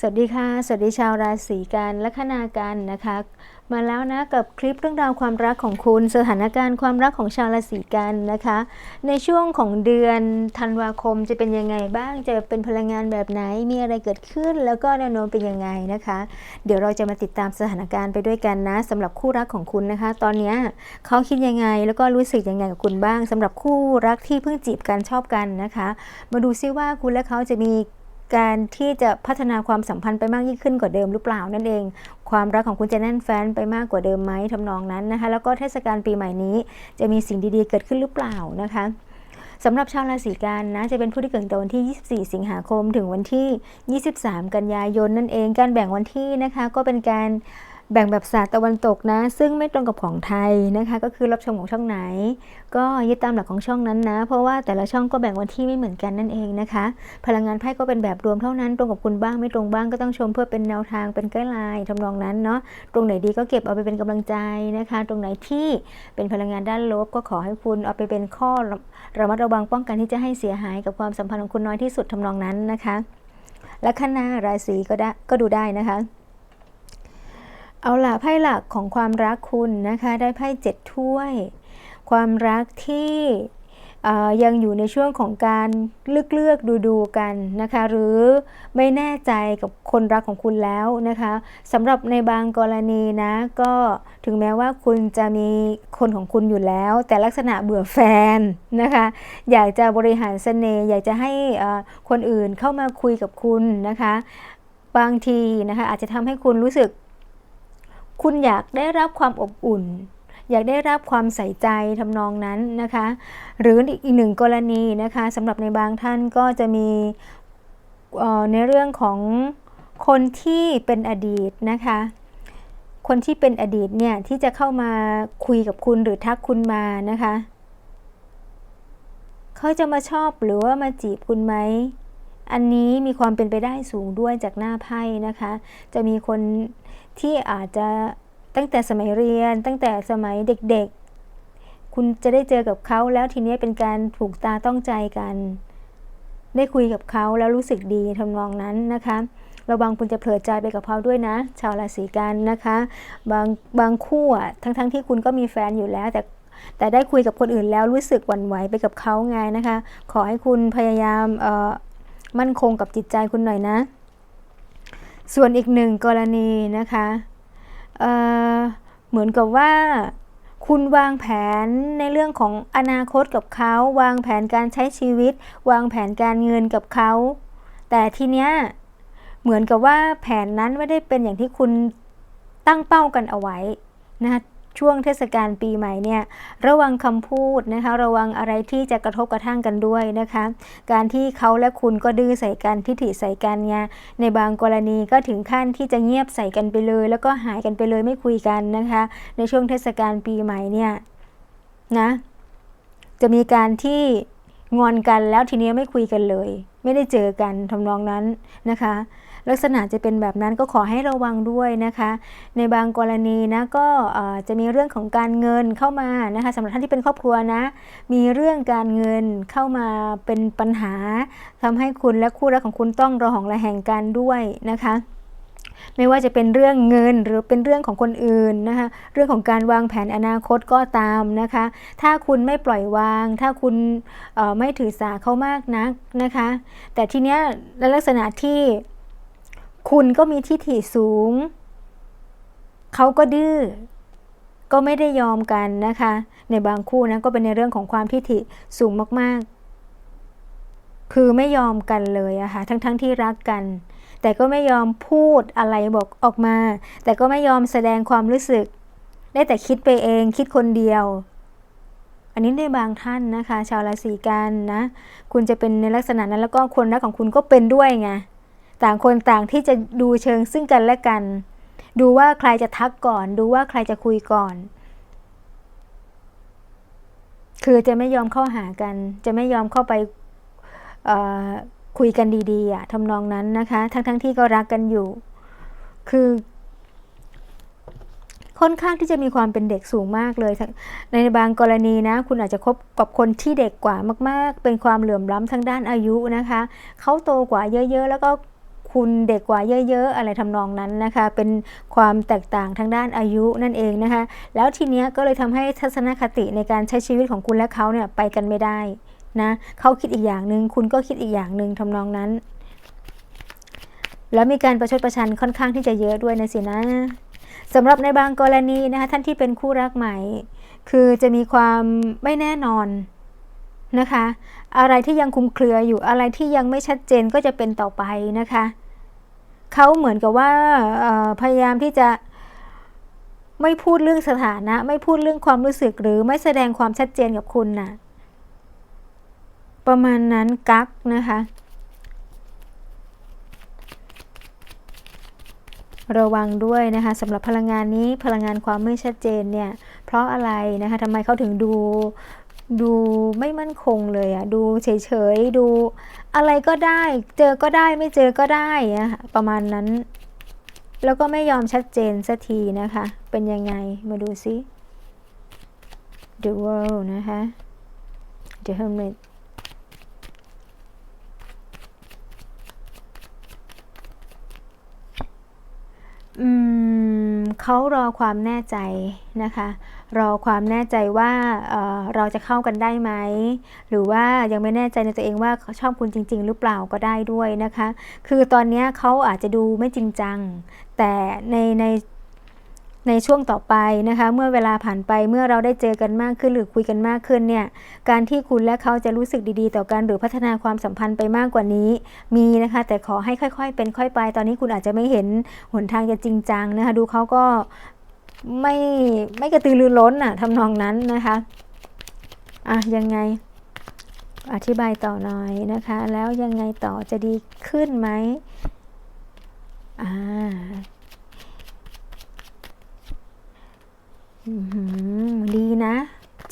สวัสดีค่ะ สวัสดีชาวราศีกันและคนากันนะคะ มาแล้วนะกับคลิปเรื่องราวความรักของคุณ สถานการณ์ความรักของชาวราศีกันนะคะ ในช่วงของเดือนธันวาคมจะเป็นยังไงบ้างจะเป็นพลังงานแบบไหนมีอะไรเกิดขึ้น แล้วก็แนวโน้มเป็นยังไงนะคะ เดี๋ยวเราจะมาติดตามสถานการณ์ไปด้วยกันนะสำหรับคู่รักของคุณนะคะ ตอนนี้เขาคิดยังไงแล้วก็รู้สึกยังไงกับคุณบ้างสำหรับคู่รักที่เพิ่งจีบกันชอบกันนะคะ มาดูซิว่าคุณและเขาจะมี การที่จะพัฒนาความสัมพันธ์ไปมากยิ่งขึ้นกว่าเดิมหรือเปล่านั่นเอง ความรักของคุณจะแน่นแฟ้นไปมากกว่าเดิมไหมทำนองนั้นนะคะแล้วก็เทศกาลปีใหม่นี้ จะมีสิ่งดีๆเกิดขึ้นหรือเปล่านะคะสำหรับชาวราศีกันนะจะเป็นผู้ที่เกิดในวันที่ 24 สิงหาคมถึงวันที่ 23 กันยายนนั่นเอง การแบ่งวันที่นะคะก็เป็นการ แบ่งแบบศาสตร์ตะวันตกนะ ซึ่งไม่ตรงกับของไทยนะคะ ก็คือรับชมของช่องไหน ก็ยึดตามหลักของช่องนั้นนะ เพราะว่าแต่ละช่องก็แบ่งวันที่ไม่เหมือนกันนั่นเองนะคะ พลังงานไพ่ก็เป็นแบบรวมเท่านั้น ตรงกับคุณบ้างไม่ตรงบ้างก็ต้องชมเพื่อเป็นแนวทางเป็นไกด์ไลน์ทำนองนั้นเนาะตรงไหนดีก็เก็บเอาไปเป็นกำลังใจนะคะ ตรงไหนที่เป็นพลังงานด้านลบก็ขอให้คุณเอาไปเป็นข้อระมัดระวังป้องกันที่จะให้เสียหายกับความสัมพันธ์ของคุณน้อยที่สุดทำนองนั้นนะคะและคณะราศีก็ได้ก็ดูได้นะคะ เอาล่ะไพ่หลักของความรักคุณนะคะได้ไพ่เจ็ดถ้วย ความรักที่ยังอยู่ในช่วงของการเลือกเลือกดูดูๆกันนะคะ หรือไม่แน่ใจกับคนรักของคุณแล้วนะคะสำหรับในบางกรณีนะก็ถึงแม้ว่าคุณจะมีคนของคุณอยู่แล้ว แต่ลักษณะเบื่อแฟนนะคะ อยากจะบริหารเสน่ห์อยากจะให้คนอื่นเข้ามาคุยกับคุณนะคะ บางทีนะคะอาจจะทำให้คุณรู้สึก คุณอยากได้รับความอบอุ่น อยากได้รับความใส่ใจทำนองนั้นนะคะ หรืออีกหนึ่งกรณีนะคะสำหรับในบางท่านก็จะมีในเรื่องของคนที่เป็นอดีตนะคะ คนที่เป็นอดีตเนี่ยที่จะเข้ามาคุยกับคุณหรือทักคุณมานะคะเขาจะมาชอบหรือว่ามาจีบคุณไหม อันนี้มีความเป็นไปได้สูงด้วยจากหน้าไพ่นะคะ จะมีคน ที่อาจจะตั้งแต่สมัยเรียน ตั้งแต่สมัยเด็กๆ คุณจะได้เจอกับเขาแล้วทีนี้เป็นการถูกตาต้องใจกัน ได้คุยกับเขาแล้วรู้สึกดีทำนองนั้นนะคะระวังคุณจะเผลอใจไปกับเขาด้วยนะ ชาวราศีกันนะคะ บางบางคู่อะทั้งๆที่คุณก็มีแฟนอยู่แล้ว แต่แต่ได้คุยกับคนอื่นแล้วรู้สึกหวั่นไหวไปกับเขาไงนะคะ ขอให้คุณพยายามเอ่อมั่นคงกับจิตใจคุณหน่อยนะ ส่วนอีกหนึ่งกรณีนะคะเเหมือนกับว่า คุณวางแผนในเรื่องของอนาคตกับเขา วางแผนการใช้ชีวิต วางแผนการเงินกับเขา แต่ทีเนี้ยเหมือนกับว่าแผนนั้นไม่ได้เป็นอย่างที่คุณตั้งเป้ากันเอาไว้นะคะ ช่วงเทศกาลปีใหม่เนี่ยระวังคำพูดนะคะระวังอะไรที่จะกระทบกระทั่งกันด้วยนะคะ การที่เขาและคุณก็ดื้อใส่กันทิฐิใส่กันเนี่ยในบางกรณีก็ถึงขั้นที่จะเงียบใส่กันไปเลย แล้วก็หายกันไปเลยไม่คุยกันนะคะ ในช่วงเทศกาลปีใหม่เนี่ยนะจะมีการที่ งอนกันแล้วทีนี้ไม่คุยกันเลย ไม่ได้เจอกันทำนองนั้นนะคะ ลักษณะจะเป็นแบบนั้นก็ขอให้ระวังด้วยนะคะ ในบางกรณีนะก็จะมีเรื่องของการเงินเข้ามานะคะสำหรับท่านที่เป็นครอบครัวนะ มีเรื่องการเงินเข้ามาเป็นปัญหาทำให้คุณและคู่รักของคุณต้องระหองระแหงกันด้วยนะคะ ไม่ว่าจะเป็นเรื่องเงินหรือเป็นเรื่องของคนอื่นนะคะ เรื่องของการวางแผนอนาคตก็ตามนะคะ ถ้าคุณไม่ปล่อยวาง ถ้าคุณไม่ถือสาเขามากนักนะคะ แต่ทีเนี้ยในลักษณะที่คุณก็มีทิฐิสูง เขาก็ดื้อ ก็ไม่ได้ยอมกันนะคะ ในบางคู่นะก็เป็นในเรื่องของความทิฐิสูงมากๆ คือไม่ยอมกันเลยอะค่ะ ทั้งๆทที่รักกัน แต่ก็ไม่ยอมพูดอะไรบอกออกมา แต่ก็ไม่ยอมแสดงความรู้สึก ได้แต่คิดไปเองคิดคนเดียว อันนี้ในบางท่านนะคะ ชาวราศีกันนะ คุณจะเป็นในลักษณะนั้นแล้วก็คนรักของคุณก็เป็นด้วยไงต่างคนต่างที่จะดูเชิงซึ่งกันและกัน ดูว่าใครจะทักก่อน ดูว่าใครจะคุยก่อน คือจะไม่ยอมเข้าหากัน จะไม่ยอมเข้าไปเอ่อ คุยกันดีๆอะทำนองนั้นนะคะ ทั้งๆทที่ก็รักกันอยู่ คือ ค่อนข้างที่จะมีความเป็นเด็กสูงมากเลย ในบางกรณีนะ คุณอาจจะคบกับคนที่เด็กกว่ามาก ๆ เป็นความเหลื่อมล้ำทางด้านอายุนะคะ เขาโตกว่าเยอะ ๆ แล้วก็คุณเด็กกว่าเยอะ ๆ อะไรทำนองนั้นนะคะ เป็นความแตกต่างทางด้านอายุนั่นเองนะคะ แล้วทีเนี้ยก็เลยทำให้ทัศนคติในการใช้ชีวิตของคุณและเขาเนี่ยไปกันไม่ได้ นะเขาคิดอีกอย่างหนึ่งคุณก็คิดอีกอย่างหนึ่งทำนองนั้น แล้วมีการประชดประชันค่อนข้างที่จะเยอะด้วยนะสินะสำหรับในบางกรณีนะคะท่านที่เป็นคู่รักใหม่ คือจะมีความไม่แน่นอนนะคะ อะไรที่ยังคลุมเครืออยู่อะไรที่ยังไม่ชัดเจนก็จะเป็นต่อไปนะคะเขาเหมือนกับว่าพยายามที่จะไม่พูดเรื่องสถานะ ไม่พูดเรื่องความรู้สึกหรือไม่แสดงความชัดเจนกับคุณนะ่ะ ประมาณนั้นกักนะคะ ระวังด้วยนะคะสำหรับพลังงานนี้พลังงานความไม่ชัดเจนเนี่ยเพราะอะไรนะคะทำไมเขาถึงดูดูไม่มั่นคงเลยอะดูเฉยๆ ดูอะไรก็ได้ เจอก็ได้ไม่เจอก็ได้อะประมาณนั้น แล้วก็ไม่ยอมชัดเจนสักทีนะคะ เป็นยังไงมาดูซิ The World นะคะ The Hermit เขารอความแน่ใจนะคะ รอความแน่ใจว่าเเราจะเข้ากันได้ไหม หรือว่ายังไม่แน่ใจในตัวเองว่าเขาชอบคุณจริง ๆ หรือเปล่าก็ได้ด้วยนะคะ คือตอนนี้เขาอาจจะดูไม่จริงจัง แต่ในใน ในช่วงต่อไปนะคะ เมื่อเวลาผ่านไปเมื่อเราได้เจอกันมากขึ้นหรือคุยกันมากขึ้นเนี่ยการที่คุณและเขาจะรู้สึกดีๆ ต่อกันหรือพัฒนาความสัมพันธ์ไปมากกว่านี้ มีนะคะ แต่ขอให้ค่อยๆ เป็นค่อยไป ตอนนี้คุณอาจจะไม่เห็นหนทางจะจริงจังนะคะ ดูเขาก็ไม่ไม่กระตือรือร้นอะทำนองนั้นนะคะอะยังไงอธิบายต่อหน่อยนะคะ แล้วยังไงต่อจะดีขึ้นไหมอ่า ดีนะ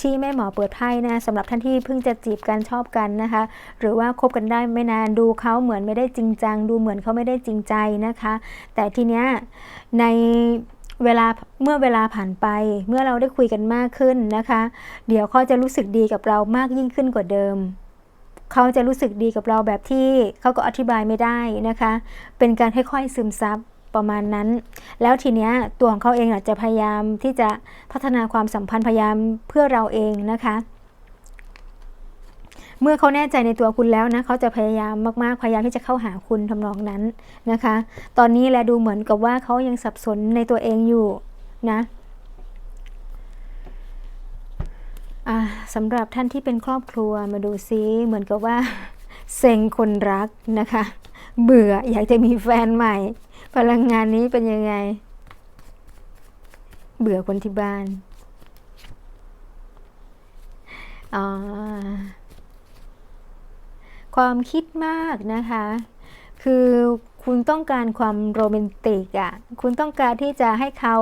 ที่แม่หมอเปิดไพ่นะสำหรับท่านที่เพิ่งจะจีบกันชอบกันนะคะ หรือว่าคบกันได้ไม่นานดูเขาเหมือนไม่ได้จริงจัง ดูเหมือนเขาไม่ได้จริงใจนะคะ แต่ทีเนี้ยในเวลาเมื่อเวลาผ่านไป เมื่อเราได้คุยกันมากขึ้นนะคะ เดี๋ยวเขาจะรู้สึกดีกับเรามากยิ่งขึ้นกว่าเดิมเขาจะรู้สึกดีกับเราแบบที่เขาก็อธิบายไม่ได้นะคะ เป็นการค่อยๆซึมซับ ประมาณนั้น แล้วทีเนี้ยตัวของเขาเองอาจจะพยายามที่จะพัฒนาความสัมพันธ์พยายามเพื่อเราเองนะคะ เมื่อเขาแน่ใจในตัวคุณแล้วนะเขาจะพยายามมากๆพยายามที่จะเข้าหาคุณทำนองนั้นนะคะ ตอนนี้แลดูเหมือนกับว่าเขายังสับสนในตัวเองอยู่นะสำหรับท่านที่เป็นครอบครัวมาดูซิเหมือนกับว่าเซ็งคนรักนะคะ เบื่ออยากจะมีแฟนใหม่ พลังงานนี้เป็นยังไง เบื่อคนที่บ้านความคิดมากนะคะ คือคุณต้องการความโรแมนติกอะ่ะ คุณต้องการที่จะให้เขา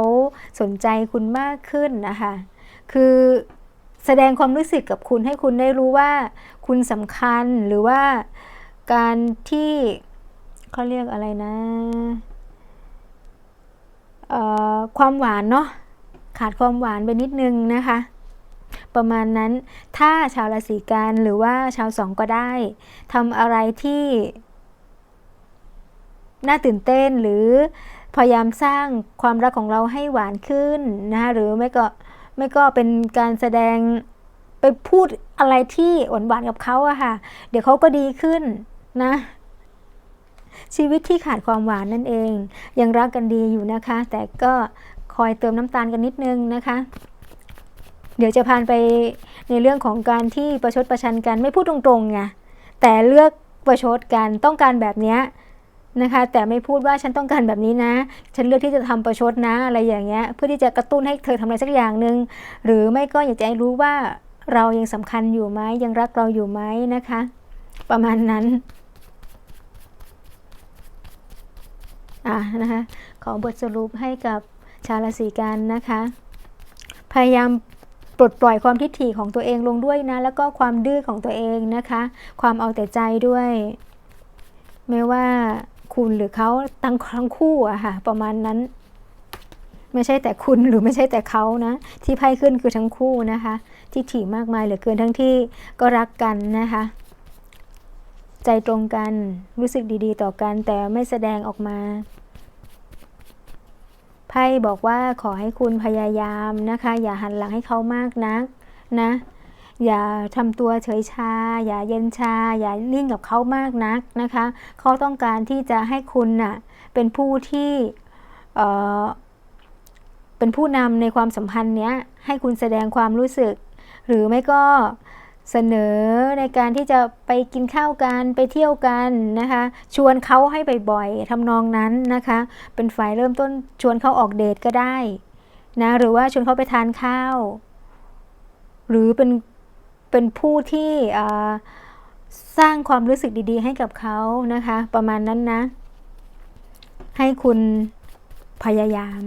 สนใจคุณมากขึ้นนะคะ คือแสดงความรู้สึกกับคุณให้คุณได้รู้ว่า คุณสำคัญหรือว่าการที่เขาเรียกอะไรนะ ความหวานเนาะขาดความหวานไปนิดนึงนะคะ ประมาณนั้นถ้าชาวราศีกันหรือว่าชาวสองก็ได้ทำอะไรที่ น่าตื่นเต้นหรือพยายามสร้างความรักของเราให้หวานขึ้นนะคะหรือไม่ก็ไม่ก็เป็นการแสดงไปพูดอะไรที่หวานหวานกับเขาอะค่ะ เดี๋ยวเขาก็ดีขึ้นนะ ชีวิตที่ขาดความหวานนั่นเอง ยังรักกันดีอยู่นะคะ แต่ก็คอยเติมน้ำตาลกันนิดนึงนะคะ เดี๋ยวจะพานไปในเรื่องของการที่ประชดประชันกันไม่พูดตรงๆไงแต่เลือกประชดกันต้องการแบบนี้นะคะ แต่ไม่พูดว่าฉันต้องการแบบนี้นะ ฉันเลือกที่จะทำประชดนะอะไรอย่างเงี้ยเพื่อที่จะกระตุ้นให้เธอทำอะไรสักอย่างหนึ่งหรือไม่ก็อยากจะให้รู้ว่าเรายังสำคัญอยู่ไหมยังรักเราอยู่ไหมนะคะ ประมาณนั้น อะนะคะขอบทสรุปให้กับชาวราศีกันนะคะ พยายามปลดปล่อยความทิฏฐิของตัวเองลงด้วยนะ แล้วก็ความดื้อของตัวเองนะคะ ความเอาแต่ใจด้วย ไม่ว่าคุณหรือเขาตั้งทั้งคู่อะค่ะ ประมาณนั้น ไม่ใช่แต่คุณหรือไม่ใช่แต่เขานะ ที่ไพ่ขึ้นคือทั้งคู่นะคะ ทิฏฐิมากมายเหลือเกินทั้งที่ก็รักกันนะคะ ใจตรงกัน รู้สึกดีๆ ต่อกันแต่ไม่แสดงออกมา ไพ่บอกว่าขอให้คุณพยายามนะคะ อย่าหันหลังให้เขามากนักนะ อย่าทำตัวเฉยชา อย่าเย็นชา อย่านิ่งกับเขามากนักนะคะ เขาต้องการที่จะให้คุณน่ะเป็นผู้ที่เออเป็นผู้นำในความสัมพันธ์เนี้ยให้คุณแสดงความรู้สึก หรือไม่ก็ เสนอในการที่จะไปกินข้าวกันไปเที่ยวกันนะคะ ชวนเขาให้บ่อยๆทำนองนั้นนะคะ เป็นฝ่ายเริ่มต้นชวนเขาออกเดทก็ได้นะหรือว่าชวนเขาไปทานข้าว หรือเป็นเป็นผู้ที่สร้างความรู้สึกดีๆ ให้กับเขานะคะ ประมาณนั้นนะ ให้คุณพยายาม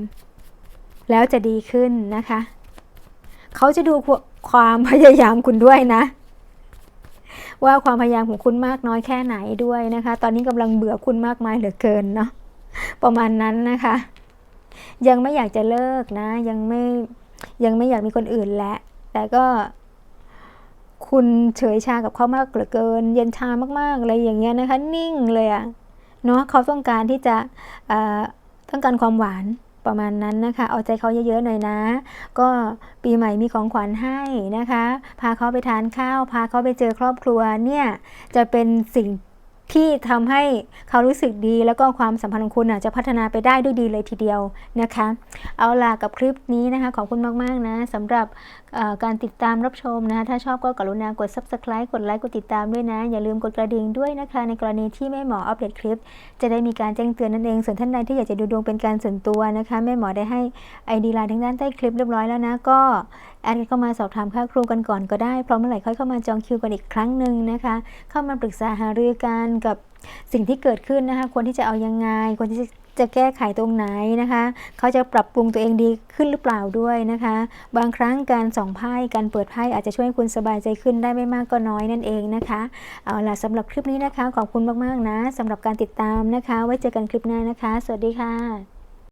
แล้วจะดีขึ้นนะคะ เขาจะดู ความพยายามคุณด้วยนะ ว่าความพยายามของคุณมากน้อยแค่ไหนด้วยนะคะ ตอนนี้กำลังเบื่อคุณมากมายเหลือเกินเนาะประมาณนั้นนะคะ ยังไม่อยากจะเลิกนะ ยังไม่ยังไม่อยากมีคนอื่นและ แต่ก็คุณเฉยชากับเขามากเหลือเกิน เย็นชามากๆอะไรอย่างเงี้ยนะคะ นิ่งเลยอะเนาะเขาต้องการที่จะต้องการความหวาน ประมาณนั้นนะคะ เอาใจเขาเยอะๆหน่อยนะ ก็ปีใหม่มีของขวัญให้นะคะ พาเขาไปทานข้าว พาเขาไปเจอครอบครัวเนี่ยจะเป็นสิ่ง ที่ทำให้เขารู้สึกดี แล้วก็ความสัมพันธ์ของคุณอะจะพัฒนาไปได้ด้วยดีเลยทีเดียวนะคะ เอาล่ะกับคลิปนี้นะคะขอบคุณมาก ๆ นะสำหรับการติดตามรับชมนะคะถ้าชอบก็กรุณากด subscribe กดไลค์กดติดตามด้วยนะ อย่าลืมกดกระดิ่งด้วยนะคะ ในกรณีที่แม่หมออัปเดตคลิป จะได้มีการแจ้งเตือนนั่นเองส่วนท่านใดที่อยากจะดูดวงเป็นการส่วนตัวนะคะแม่หมอได้ให้ ID ไลน์ทางด้านใต้คลิปเรียบร้อยแล้วนะก็แอดเข้ามาสอบถามค่าครูกันก่อนก็ได้พร้อมเมื่อไหร่ค่อยเข้ามาจองคิวกันอีกครั้งหนึ่งนะคะ เข้ามาปรึกษาหารือกันกับสิ่งที่เกิดขึ้นนะคะควรที่จะเอายังไงควรที่จะจะแก้ไขตรงไหนนะคะ เขาจะปรับปรุงตัวเองดีขึ้นหรือเปล่าด้วยนะคะ บางครั้งการส่องไพ่การเปิดไพ่อาจจะช่วยให้คุณสบายใจขึ้นได้ไม่มากก็น้อยนั่นเองนะคะ เอาล่ะสำหรับคลิปนี้นะคะ ขอบคุณมาก ๆ นะสำหรับการติดตามนะคะ ไว้เจอกันคลิปหน้านะคะ สวัสดีค่ะ